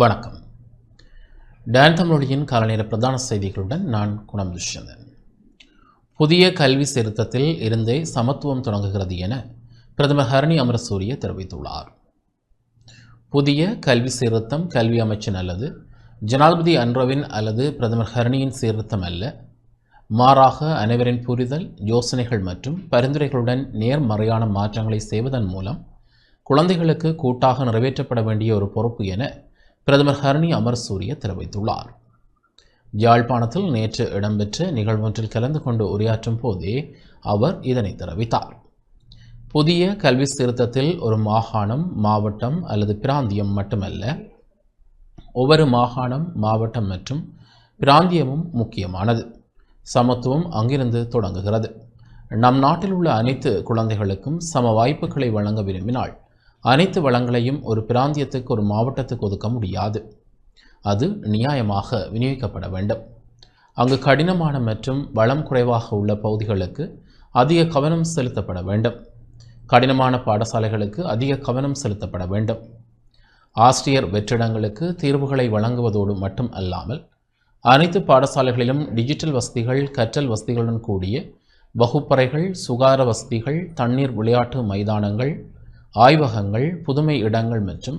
வணக்கம். டான் தமிழொலியின் காலநேர பிரதான செய்திகளுடன் நான் குணம் துஷ்யந்தன். புதிய கல்வி சீர்திருத்தத்தில் இருந்தே சமத்துவம் தொடங்குகிறது என பிரதமர் ஹரணி அமரசூரிய தெரிவித்துள்ளார். புதிய கல்வி சீர்திருத்தம் கல்வி அமைச்சின் அல்லது ஜனாதிபதி அன்ரவின் அல்லது பிரதமர் ஹரணியின் சீர்திருத்தம் அல்ல. மாறாக அனைவரின் புரிதல் யோசனைகள் மற்றும் பரிந்துரைகளுடன் நேர்மறையான மாற்றங்களை செய்வதன் மூலம் குழந்தைகளுக்கு கூட்டாக நிறைவேற்றப்பட வேண்டிய ஒரு பொறுப்பு என பிரதமர் ஹரணி அமர்சூரிய தெரிவித்துள்ளார். யாழ்ப்பாணத்தில் நேற்று இடம்பெற்ற நிகழ்வொன்றில் கலந்து கொண்டு உரையாற்றும் போதே அவர் இதனை தெரிவித்தார். புதிய கல்வி சீர்திருத்தத்தில் ஒரு மாகாணம் மாவட்டம் அல்லது பிராந்தியம் மட்டுமல்ல ஒவ்வொரு மாகாணம் மாவட்டம் மற்றும் பிராந்தியமும் முக்கியமானது. சமத்துவம் அங்கிருந்து தொடங்குகிறது. நம் நாட்டில் உள்ள அனைத்து குழந்தைகளுக்கும் சம வாய்ப்புகளை வழங்க விரும்பினால் அனைத்து வளங்களையும் ஒரு பிராந்தியத்துக்கு ஒரு மாவட்டத்துக்கு ஒதுக்க முடியாது. அது நியாயமாக விநியோகிக்கப்பட வேண்டும். அங்கு கடினமான மற்றும் வளம் குறைவாக உள்ள பகுதிகளுக்கு அதிக கவனம் செலுத்தப்பட வேண்டும். கடினமான பாடசாலைகளுக்கு அதிக கவனம் செலுத்தப்பட வேண்டும். ஆசிரியர் வெற்றிடங்களுக்கு தீர்வுகளை வழங்குவதோடு மட்டும் அல்லாமல் அனைத்து பாடசாலைகளிலும் டிஜிட்டல் வசதிகள் கற்றல் வசதிகளுடன் கூடிய வகுப்பறைகள் சுகார வசதிகள் தண்ணீர் விளையாட்டு மைதானங்கள் ஆய்வகங்கள் புதுமை இடங்கள் மற்றும்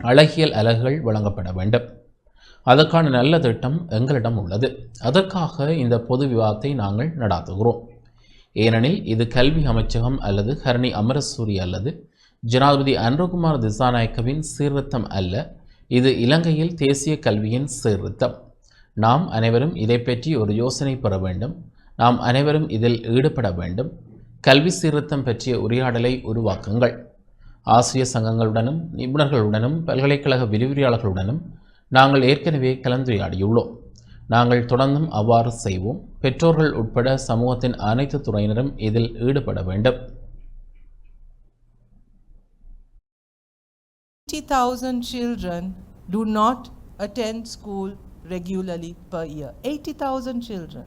அழகியல் அலகுகள் வழங்கப்பட வேண்டும். அதற்கான நல்ல திட்டம் எங்களிடம் உள்ளது. அதற்காக இந்த பொது விவாதத்தை நாங்கள் நடாத்துகிறோம். ஏனெனில் இது கல்வி அமைச்சகம் அல்லது ஹரணி அமரசூரி அல்லது ஜனாதிபதி அன்ரகுமார் திசாநாயக்கவின் சீர்திருத்தம் அல்ல. இது இலங்கையில் தேசிய கல்வியின் சீர்திருத்தம். நாம் அனைவரும் இதை பற்றி ஒரு யோசனை பெற வேண்டும். நாம் அனைவரும் இதில் ஈடுபட வேண்டும். கல்வி சீர்திருத்தம் பற்றிய உரையாடலை உருவாக்குங்கள். ஆசிரிய சங்கங்களுடனும் நிபுணர்களுடனும் பல்கலைக்கழக விரிவுரையாளர்களுடனும் நாங்கள் ஏற்கனவே கலந்துரையாடியுள்ளோம். நாங்கள் தொடர்ந்தும் அவ்வாறு செய்வோம். பெற்றோர்கள் உட்பட சமூகத்தின் அனைத்து துறையினரும் இதில் ஈடுபட வேண்டும். 80,000 children do not attend school regularly per year. 80,000 children.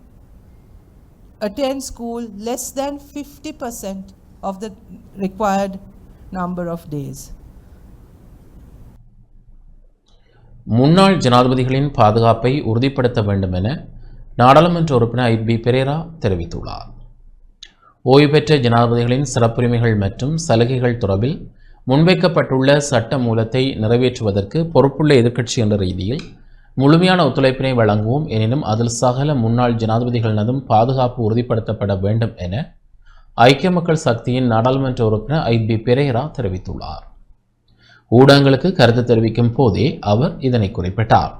Attend school less than 50% of the required number of days. முன்னாள் ஜனாதிபதிகளின் பாதுகாப்பை உறுதிப்படுத்த வேண்டும் என நாடாளுமன்ற உறுப்பினர் ஐ பி பெரேரா தெரிவித்துள்ளார் ஓய்வு பெற்ற ஜனாதிபதிகளின் சிறப்புரிமைகள் மற்றும் சலுகைகள் தொடர்பில் முன்வைக்கப்பட்டுள்ள சட்ட மூலத்தை நிறைவேற்றுவதற்கு பொறுப்புள்ள எதிர்க்கட்சி என்ற ரீதியில் முழுமையான ஒத்துழைப்பினை வழங்குவோம். எனினும் அதில் சகல முன்னாள் ஜனாதிபதிகளினதும் பாதுகாப்பு உறுதிப்படுத்தப்பட வேண்டும் என ஐக்கிய மக்கள் சக்தியின் நாடாளுமன்ற உறுப்பினர் ஐ. பி. பெரேரா தெரிவித்துள்ளார். ஊடகங்களுக்கு கருத்து தெரிவிக்கும் போதே அவர் இதனை குறிப்பிட்டார்.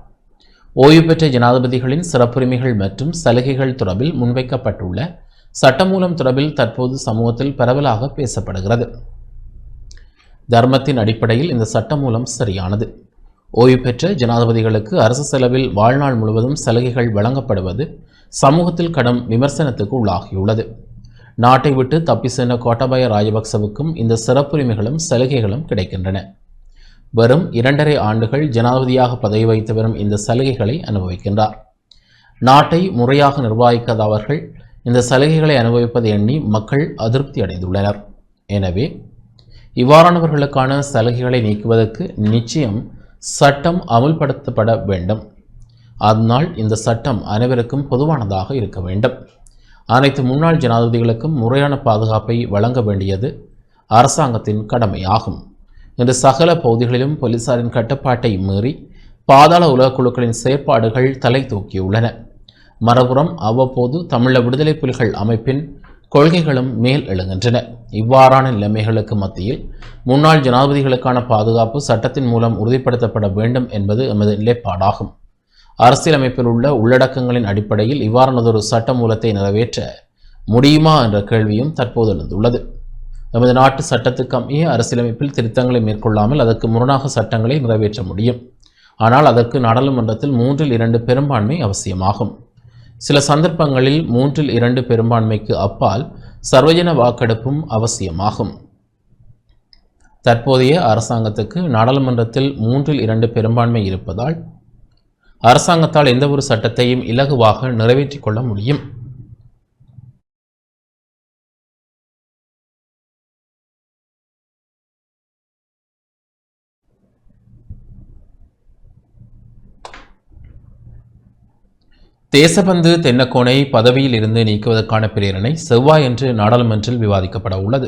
ஓய்வு பெற்ற ஜனாதிபதிகளின் சிறப்புரிமைகள் மற்றும் சலுகைகள் தொடர்பில் முன்வைக்கப்பட்டுள்ள சட்டமூலம் தொடர்பில் தற்போது சமூகத்தில் பரவலாக பேசப்படுகிறது. தர்மத்தின் அடிப்படையில் இந்த சட்டமூலம் சரியானது. ஓய்வு பெற்ற ஜனாதிபதிகளுக்கு அரசு செலவில் வாழ்நாள் முழுவதும் சலுகைகள் வழங்கப்படுவது சமூகத்தில் கடும் விமர்சனத்துக்கு உள்ளாகியுள்ளது. நாட்டை விட்டு தப்பி சென்ற கோட்டாபய ராஜபக்சவுக்கும் இந்த சிறப்புரிமைகளும் சலுகைகளும் கிடைக்கின்றன. வெறும் இரண்டரை ஆண்டுகள் ஜனாதிபதியாக பதவி வைத்து வரும் இந்த சலுகைகளை அனுபவிக்கின்றார். நாட்டை முறையாக நிர்வகிக்காத அவர்கள் இந்த சலுகைகளை அனுபவிப்பதை எண்ணி மக்கள் அதிருப்தி அடைந்துள்ளனர். எனவே இவ்வாறானவர்களுக்கான சலுகைகளை நீக்குவதற்கு நிச்சயம் சட்டம் அமுல்படுத்தப்பட வேண்டும். அதனால் இந்த சட்டம் அனைவருக்கும் பொதுவானதாக இருக்க வேண்டும். அனைத்து முன்னாள் ஜனாதிபதிகளுக்கும் முறையான பாதுகாப்பை வழங்க வேண்டியது அரசாங்கத்தின் கடமையாகும். இன்று சகல பகுதிகளிலும் போலீசாரின் கட்டுப்பாட்டை மீறி பாதாள உலக குழுக்களின் செயற்பாடுகள் தலை தூக்கியுள்ளன. மறுபுறம் அவ்வப்போது தமிழ விடுதலை புலிகள் அமைப்பின் கொள்கைகளும் மேல் எழுகின்றன. இவ்வாறான நிலைமைகளுக்கு மத்தியில் முன்னாள் ஜனாதிபதிகளுக்கான பாதுகாப்பு சட்டத்தின் மூலம் உறுதிப்படுத்தப்பட வேண்டும் என்பது எமது நிலைப்பாடாகும். அரசியலமைப்பில் உள்ள உள்ளடக்கங்களின் அடிப்படையில் இவ்வாறானதொரு சட்ட மூலத்தை நிறைவேற்ற முடியுமா என்ற கேள்வியும் தற்போது எழுந்துள்ளது. நமது நாட்டு சட்டத்துக்கு அமைய அரசியலமைப்பில் திருத்தங்களை மேற்கொள்ளாமல் அதற்கு முரணாக சட்டங்களை நிறைவேற்ற முடியும். ஆனால் அதற்கு நாடாளுமன்றத்தில் மூன்றில் இரண்டு பெரும்பான்மை அவசியமாகும். சில சந்தர்ப்பங்களில் மூன்றில் இரண்டு பெரும்பான்மைக்கு அப்பால் சர்வஜன வாக்கெடுப்பும் அவசியமாகும். தற்போதைய அரசாங்கத்துக்கு நாடாளுமன்றத்தில் மூன்றில் இரண்டு பெரும்பான்மை இருப்பதால் அரசாங்கத்தால் எந்த ஒரு சட்டத்தையும் இலகுவாக நிறைவேற்றிக் கொள்ள முடியும். தேசபந்து தென்னக்கோனை பதவியில் இருந்து நீக்குவதற்கான பிரேரணை செவ்வாய் என்று நாடாளுமன்றில் விவாதிக்கப்பட உள்ளது.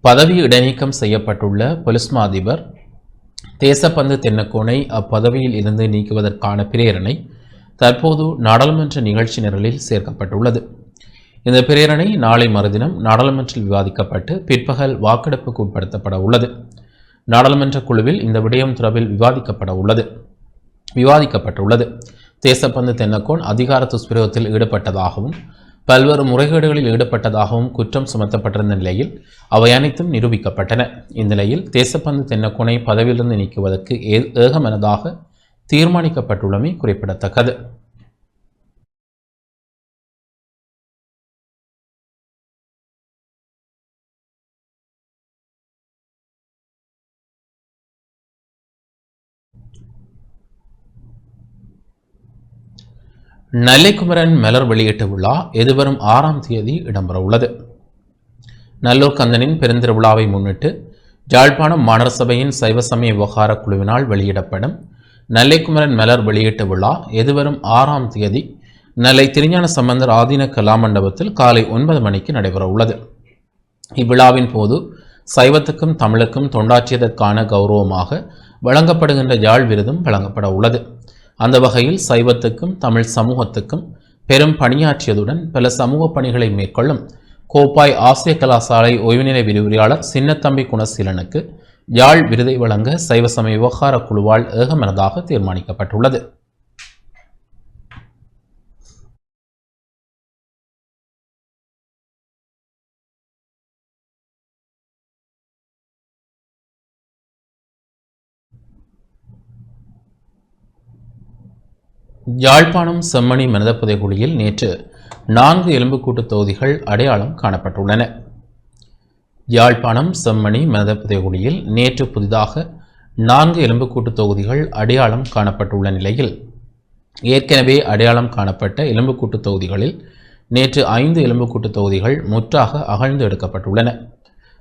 பதவி இடைநீக்கம் செய்யப்பட்டுள்ள பொலிஸ்மா அதிபர் தேசப்பந்து தென்னக்கோனை அப்பதவியில் இருந்து நீக்குவதற்கான பிரேரணை தற்போது நாடாளுமன்ற நிகழ்ச்சி நிரலில் சேர்க்கப்பட்டுள்ளது. இந்த பிரேரணை நாளை மறுதினம் நாடாளுமன்றில் விவாதிக்கப்பட்டு பிற்பகல் வாக்கெடுப்புக்கு உட்படுத்தப்பட உள்ளது. நாடாளுமன்ற குழுவில் இந்த விடயம் தொடர்பில் விவாதிக்கப்பட உள்ளது. விவாதிக்கப்பட்டுள்ளது. தேசப்பந்து தென்னக்கோன் அதிகார துஷ்பிரயோகத்தில் ஈடுபட்டதாகவும் பல்வேறு முறைகேடுகளில் ஈடுபட்டதாகவும் குற்றம் சுமத்தப்பட்டிருந்த நிலையில் அவை அனைத்தும் நிரூபிக்கப்பட்டன. இந்நிலையில் தேசப்பந்து தென்னக்கோனை பதவியிலிருந்து நீக்குவதற்கு ஏ- ஏகமனதாக தீர்மானிக்கப்பட்டுள்ளமை குறிப்பிடத்தக்கது. நெல்லைக்குமரன் மலர் வெளியீட்டு விழா எதிர்வரும் ஆறாம் தேதி இடம்பெற உள்ளது நல்லூர் கந்தனின் பெருந்திருவிழாவை முன்னிட்டு ஜாழ்ப்பாணம் மாநகர சபையின் சைவ சமய விவகார குழுவினால் வெளியிடப்படும் நெல்லைக்குமரன் மலர் வெளியீட்டு விழா எதிர்வரும் ஆறாம் தேதி நெல்லை திருஞான சம்பந்தர் ஆதீன கலா மண்டபத்தில் காலை ஒன்பது மணிக்கு நடைபெற உள்ளது இவ்விழாவின் போது சைவத்துக்கும் தமிழுக்கும் தொண்டாற்றியதற்கான கௌரவமாக வழங்கப்படுகின்ற யாழ் விருதும் வழங்கப்பட உள்ளது அந்த வகையில் சைவத்துக்கும் தமிழ் சமூகத்துக்கும் பெரும் பணியாற்றியதுடன் பல சமூக பணிகளை மேற்கொள்ளும் கோப்பாய் ஆசிய கலாசாலை ஓய்வுநிலை விரிவுரையாளர் சின்னத்தம்பி குணசீலனுக்கு யாழ் விருதை வழங்க சைவ சமய விவகார குழுவால் ஏகமனதாக தீர்மானிக்கப்பட்டுள்ளது. யாழ்ப்பாணம் செம்மணி மனித புதைகுழியில் நேற்று நான்கு எலும்புக்கூட்டு தொகுதிகள் அடையாளம் காணப்பட்டுள்ளன. யாழ்ப்பாணம் செம்மணி மனித புதைகுழியில் நேற்று புதிதாக நான்கு எலும்புக்கூட்டு தொகுதிகள் அடையாளம் காணப்பட்டுள்ள நிலையில் ஏற்கனவே அடையாளம் காணப்பட்ட எலும்புக்கூட்டு தொகுதிகளில் நேற்று ஐந்து எலும்புக்கூட்டு தொகுதிகள் முற்றாக அகழ்ந்து எடுக்கப்பட்டுள்ளன.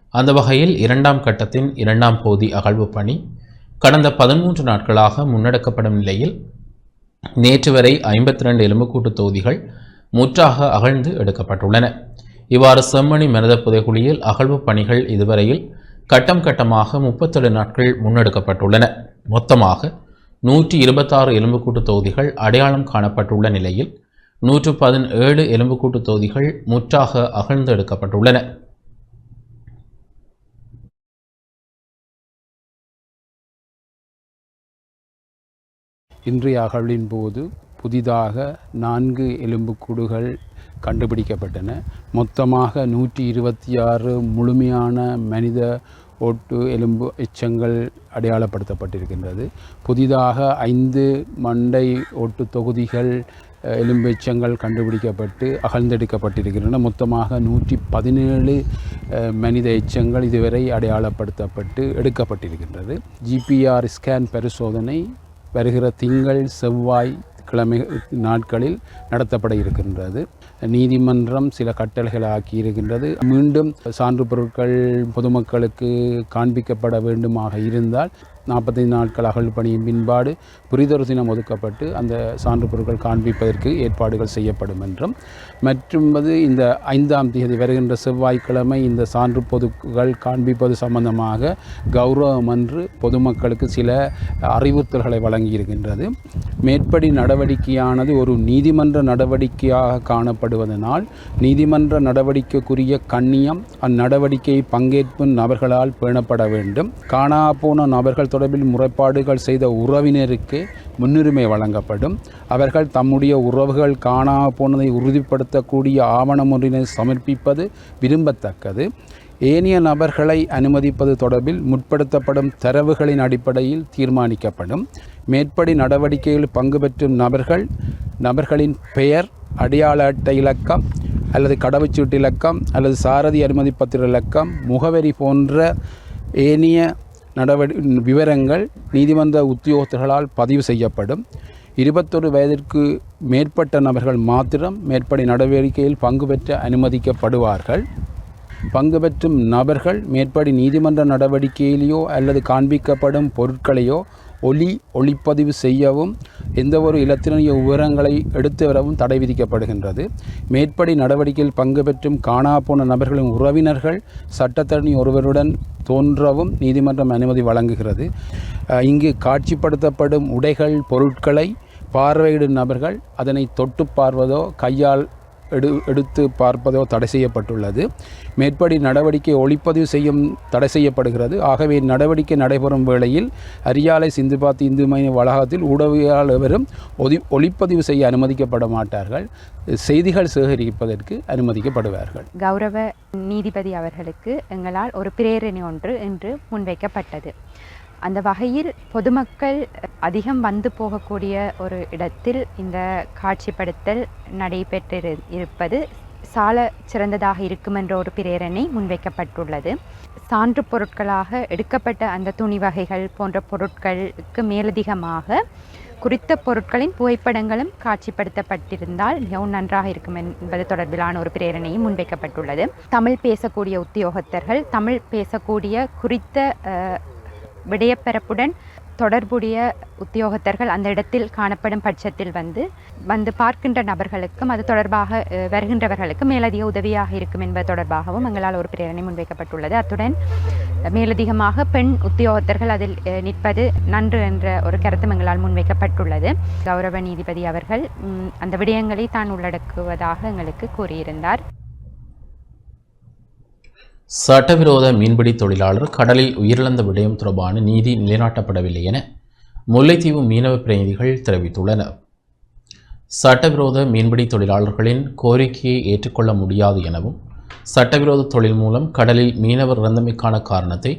அந்த வகையில் இரண்டாம் கட்டத்தின் இரண்டாம் பகுதி அகழ்வு பணி கடந்த பதிமூன்று நாட்களாக முன்னெடுக்கப்படும் நிலையில் நேற்று வரை ஐம்பத்தி ரெண்டு எலும்புக்கூட்டு தொகுதிகள் முற்றாக அகழ்ந்து எடுக்கப்பட்டுள்ளன. இவ்வாறு செம்மணி மனித புதைகுழியில் அகழ்வு பணிகள் இதுவரையில் கட்டம் கட்டமாக முப்பத்தேழு நாட்கள் முன்னெடுக்கப்பட்டுள்ளன. மொத்தமாக நூற்றி இருபத்தாறு எலும்புக்கூட்டு தொகுதிகள் அடையாளம் காணப்பட்டுள்ள நிலையில் நூற்று பதினேழு எலும்புக்கூட்டு தொகுதிகள் முற்றாக அகழ்ந்து எடுக்கப்பட்டுள்ளன. இன்றைய அகழ்வின் போது புதிதாக நான்கு எலும்புக்கூடுகள் கண்டுபிடிக்கப்பட்டன. மொத்தமாக நூற்றி இருபத்தி ஆறு முழுமையான மனித ஓட்டு எலும்பு எச்சங்கள் அடையாளப்படுத்தப்பட்டிருக்கின்றது. புதிதாக ஐந்து மண்டை ஓட்டு தொகுதிகள் எலும்பு எச்சங்கள் கண்டுபிடிக்கப்பட்டு அகழ்ந்தெடுக்கப்பட்டிருக்கின்றன. மொத்தமாக நூற்றி பதினேழு மனித எச்சங்கள் இதுவரை அடையாளப்படுத்தப்பட்டு எடுக்கப்பட்டிருக்கின்றது. ஜிபிஆர் ஸ்கேன் பரிசோதனை வருகிற திங்கள் செவ்வாய் கிழமை நாட்களில் நடத்தப்பட இருக்கின்றது. நீதிமன்றம் சில கட்டளைகளை ஆக்கியிருக்கின்றது மீண்டும் சான்று பொருட்கள் பொதுமக்களுக்கு காண்பிக்கப்பட வேண்டுமாக இருந்தால் நாற்பத்தைந்து நாட்கள் அகழ் பணியின் பின்பாடு புரிதொரு தினம் ஒதுக்கப்பட்டு அந்த சான்று பொருட்கள் காண்பிப்பதற்கு ஏற்பாடுகள் செய்யப்படும் என்றும் மற்றும் அது இந்த ஐந்தாம் தேதி வருகின்ற செவ்வாய்க்கிழமை இந்த சான்று பொதுக்கள் காண்பிப்பது சம்பந்தமாக கௌரவம் என்று பொதுமக்களுக்கு சில அறிவுறுத்தல்களை வழங்கியிருக்கின்றது. மேற்படி நடவடிக்கையானது ஒரு நீதிமன்ற நடவடிக்கையாக காணப்படுவதனால் நீதிமன்ற நடவடிக்கைக்குரிய கண்ணியம் அந்நடவடிக்கையை பங்கேற்கும் நபர்களால் பேணப்பட வேண்டும். காணா போன நபர்கள் தொடர்பில் முறைப்பாடுகள் செய்த உறவினருக்கு முன்னுரிமை வழங்கப்படும். அவர்கள் தம்முடைய உறவுகள் காணா போனதை உறுதிப்படுத்தக்கூடிய ஆவணம் ஒன்றினை சமர்ப்பிப்பது விரும்பத்தக்கது. ஏனைய நபர்களை அனுமதிப்பது தொடர்பில் முற்படுத்தப்படும் தரவுகளின் அடிப்படையில் தீர்மானிக்கப்படும். மேற்படி நடவடிக்கையில் பங்கு பெற்றும் நபர்கள் நபர்களின் பெயர் அடையாள அட்டை இலக்கம் அல்லது கடவுச்சீட்டு இலக்கம் அல்லது சாரதி அனுமதி பத்திர இலக்கம் முகவரி போன்ற ஏனைய நடவடி விவரங்கள் நீதிமன்ற உத்தியோகத்தர்களால் பதிவு செய்யப்படும். இருபத்தொரு வயதிற்கு மேற்பட்ட நபர்கள் மாத்திரம் மேற்படி நடவடிக்கையில் பங்கு பெற்ற அனுமதிக்கப்படுவார்கள். பங்கு பெற்றும் நபர்கள் மேற்படி நீதிமன்ற நடவடிக்கையிலேயோ அல்லது காண்பிக்கப்படும் பொருட்களையோ ஒலி ஒளிப்பதிவு செய்யவும் எந்தவொரு இலத்திரனிய விவரங்களை எடுத்து வரவும் தடை விதிக்கப்படுகின்றது. மேற்படி நடவடிக்கையில் பங்கு பெற்றும் காணாப்போன நபர்களின் உறவினர்கள் சட்டத்தரணி ஒருவருடன் தோன்றவும் நீதிமன்றம் அனுமதி வழங்குகிறது. இங்கு காட்சிப்படுத்தப்படும் உடைகள் பொருட்களை பார்வையிடும் நபர்கள் அதனை தொட்டு பார்வதோ கையால் எடு எடுத்து பார்ப்பதோ தடை செய்யப்பட்டுள்ளது. மேற்படி நடவடிக்கை ஒளிப்பதிவு செய்யும் தடை செய்யப்படுகிறது. ஆகவே நடவடிக்கை நடைபெறும் வேளையில் அரியாலை சிந்துபாத் இந்து மைய வளாகத்தில் ஊடகவியலாளர் வரும் ஒதி ஒளிப்பதிவு செய்ய அனுமதிக்கப்பட மாட்டார்கள். செய்திகள் சேகரிப்பதற்கு அனுமதிக்கப்படுவார்கள். கௌரவ நீதிபதி அவர்களுக்கு எங்களால் ஒரு பிரேரணை ஒன்று இன்று முன்வைக்கப்பட்டது. அந்த வகையில் பொதுமக்கள் அதிகம் வந்து போகக்கூடிய ஒரு இடத்தில் இந்த காட்சிப்படுத்தல் நடைபெற்று இருப்பது சால சிறந்ததாக இருக்கும் என்ற ஒரு பிரேரணை முன்வைக்கப்பட்டுள்ளது. சான்று பொருட்களாக எடுக்கப்பட்ட அந்த துணி வகைகள் போன்ற பொருட்களுக்கு மேலதிகமாக குறித்த பொருட்களின் புகைப்படங்களும் காட்சிப்படுத்தப்பட்டிருந்தால் மிகவும் நன்றாக இருக்கும் என்பது தொடர்பிலான ஒரு பிரேரணையும் முன்வைக்கப்பட்டுள்ளது. தமிழ் பேசக்கூடிய உத்தியோகத்தர்கள் தமிழ் பேசக்கூடிய குறித்த விடயப்பரப்புடன் தொடர்புடைய உத்தியோகத்தர்கள் அந்த இடத்தில் காணப்படும் பட்சத்தில் வந்து வந்து பார்க்கின்ற நபர்களுக்கும் அது தொடர்பாக வருகின்றவர்களுக்கும் மேலதிக உதவியாக இருக்கும் என்பது தொடர்பாகவும் எங்களால் ஒரு பிரேரணை முன்வைக்கப்பட்டுள்ளது. அத்துடன் மேலதிகமாக பெண் உத்தியோகத்தர்கள் அதில் நிற்பது நன்று என்ற ஒரு கருத்தும் எங்களால் முன்வைக்கப்பட்டுள்ளது. கௌரவ நீதிபதி அவர்கள் அந்த விடயங்களை தான் உள்ளடக்குவதாக எங்களுக்கு கூறியிருந்தார். சட்டவிரோத மீன்பிடி தொழிலாளர் கடலில் உயிரிழந்த விடயம் தொடர்பான நீதி நிலைநாட்டப்படவில்லை என முல்லைத்தீவு மீனவ பிரதிநிதிகள் தெரிவித்துள்ளனர். சட்டவிரோத மீன்பிடி தொழிலாளர்களின் கோரிக்கையை ஏற்றுக்கொள்ள முடியாது எனவும் சட்டவிரோத தொழில் மூலம் கடலில் மீனவர் இறந்தமைக்கான காரணத்தை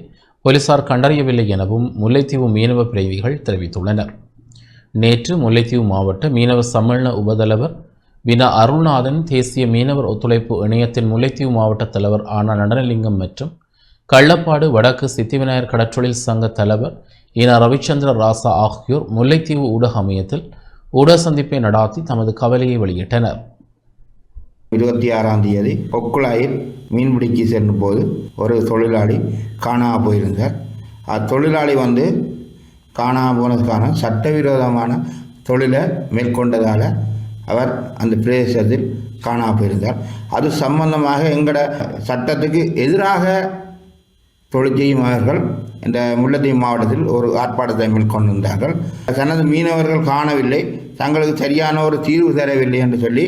போலீசார் கண்டறியவில்லை எனவும் முல்லைத்தீவு மீனவ பிரதிநிதிகள் தெரிவித்துள்ளனர். நேற்று முல்லைத்தீவு மாவட்ட மீனவ சம்மேளன உபதலைவர் வினா அருள்நாதன் தேசிய மீனவர் ஒத்துழைப்பு இணையத்தின் முல்லைத்தீவு மாவட்ட தலைவர் ஆனா நடனலிங்கம் மற்றும் கள்ளப்பாடு வடக்கு சித்திவிநாயகர் கடற்றொழில் சங்க தலைவர் இன ரவிச்சந்திர ராசா ஆகியோர் முல்லைத்தீவு ஊடக அமையத்தில் ஊடக சந்திப்பை நடாத்தி தமது கவலையை வெளியிட்டனர். இருபத்தி ஆறாம் தேதி ஒக்குழாயில் மீன்பிடிக்கு செல்லும் போது ஒரு தொழிலாளி காணாமல் போயிருந்தார். அத்தொழிலாளி வந்து காணாமல் போனதுக்கான சட்டவிரோதமான தொழிலை மேற்கொண்டதால் அவர் அந்த பிரதேசத்தில் காணாமல் போயிருந்தார். அது சம்பந்தமாக எங்களோட சட்டத்துக்கு எதிராக தொழில் செய்யும் அவர்கள் இந்த முல்லைத்தீவு மாவட்டத்தில் ஒரு ஆர்ப்பாட்டத்தை மேற்கொண்டு வந்தார்கள். தனது மீனவர்கள் காணவில்லை. தங்களுக்கு சரியான ஒரு தீர்வு தரவில்லை என்று சொல்லி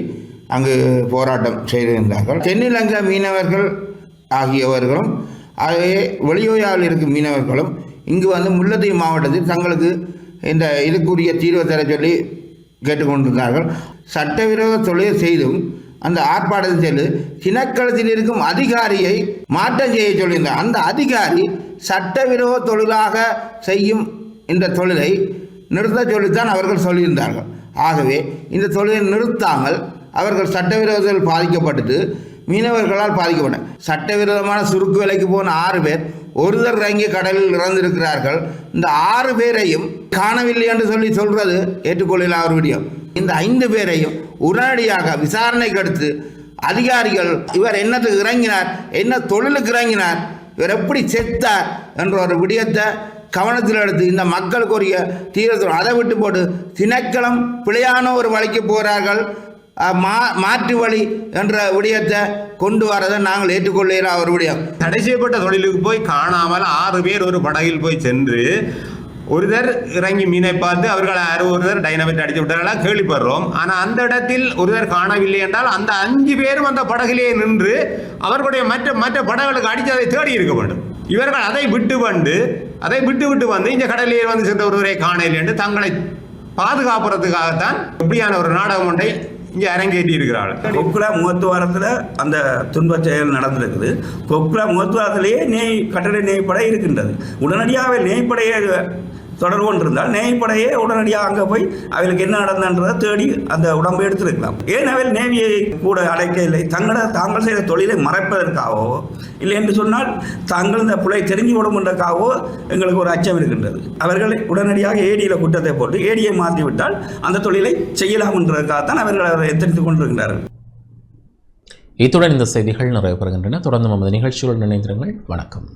அங்கு போராட்டம் செய்திருந்தார்கள். தென்னிலங்கை மீனவர்கள் ஆகியவர்களும் அதே வெளியோயாவில் இருக்கும் மீனவர்களும் இங்கு வந்து முல்லைத்தீவு மாவட்டத்தில் தங்களுக்கு இந்த இதுக்குரிய தீர்வு தர சொல்லி கேட்டுக்கொண்டிருந்தார்கள். சட்டவிரோத தொழிலை செய்தும் அந்த ஆர்ப்பாட்டத்தில் சென்று திணைக்களத்தில் இருக்கும் அதிகாரியை மாற்றம் செய்ய சொல்லியிருந்தார் அந்த அதிகாரி சட்டவிரோத தொழிலாக செய்யும் இந்த தொழிலை நிறுத்த சொல்லித்தான் அவர்கள் சொல்லியிருந்தார்கள். ஆகவே இந்த தொழிலை நிறுத்தாமல் அவர்கள் சட்டவிரோதத்தில் பாதிக்கப்பட்டது மீனவர்களால் பாதிக்கப்பட்ட சட்டவிரோதமான சுருக்கு விலைக்கு போன ஆறு பேர் ஒருதர் இறங்கி கடலில் இறந்திருக்கிறார்கள். இந்த ஆறு பேரையும் காணவில்லை என்று சொல்லி சொல்றது ஏற்றுக்கொள்ளலாம் அவர் விடியும். இந்த ஐந்து பேரையும் உடனடியாக விசாரணைக்கு எடுத்து அதிகாரிகள் இவர் என்னத்துக்கு இறங்கினார் என்ன தொழிலுக்கு இறங்கினார் இவர் எப்படி செத்தார் என்ற ஒரு விடயத்தை கவனத்தில் எடுத்து இந்த மக்களுக்குரிய ஒரு அதை விட்டு போட்டு திணைக்களம் பிழையான ஒரு வழிக்கு போகிறார்கள் மா மாற்று வழி என்ற விடயத்தை கொண்டு வரதை நாங்கள் ஏற்றுக்கொள்ளையில அவர் விடயம். தடை செய்யப்பட்ட தொழிலுக்கு போய் காணாமல் ஆறு பேர் ஒரு படகில் போய் சென்று ஒருதர் இறங்கி மீனை பார்த்து அவர்கள் யாரோ ஒருதர் டைனமிட் அடித்து விட்டார்களா கேள்விப்படுறோம். ஆனால் அந்த இடத்தில் ஒருதர் காணவில்லை என்றால் அந்த அஞ்சு பேரும் அந்த படகிலேயே நின்று அவர்களுடைய மற்ற மற்ற படகுகளுக்கு அடித்து அதை தேடி இருக்க வேண்டும். இவர்கள் அதை விட்டு வந்து அதை விட்டு விட்டு வந்து இந்த கடலிலே வந்து சென்ற ஒருவரை காணவில்லை என்று தங்களை பாதுகாப்புறதுக்காகத்தான் இப்படியான ஒரு நாடகம் ஒன்றை இங்கே அரங்கேற்றி இருக்கிறாள் கொக்குலா முகத்துவாரத்தில் அந்த துன்ப செயல் நடந்திருக்குது. கொக்குலா முகத்துவாரத்திலேயே நெய் கட்டளை நெய்ப்படை இருக்கின்றது. உடனடியாக நெய்ப்படையை தொடர்பு கொண்டிருந்தால் நேவிப்படையே உடனடியாக அங்கே போய் அவளுக்கு என்ன நடந்தன்றதை தேடி அந்த உடம்பை எடுத்திருக்கலாம். ஏன் அவள் நேவியை கூட அழைக்க இல்லை தாங்கள் செய்த தொழிலை மறைப்பதற்காகவோ இல்லை என்று சொன்னால் தாங்கள் இந்த புலை தெரிஞ்சு கொடுக்கின்றக்காகவோ எங்களுக்கு ஒரு அச்சம் இருக்கின்றது. அவர்கள் உடனடியாக ஏடியில் குற்றத்தை போட்டு ஏடியை மாற்றிவிட்டால் அந்த தொழிலை செய்யலாம் என்றதற்காகத்தான் அவர்கள் அதை எத்தரித்துக் கொண்டிருக்கிறார்கள். இத்துடன் இந்த செய்திகள் நிறைவு பெறுகின்றன தொடர்ந்து நமது நிகழ்ச்சியுடன் இணைந்திருங்கள். வணக்கம்.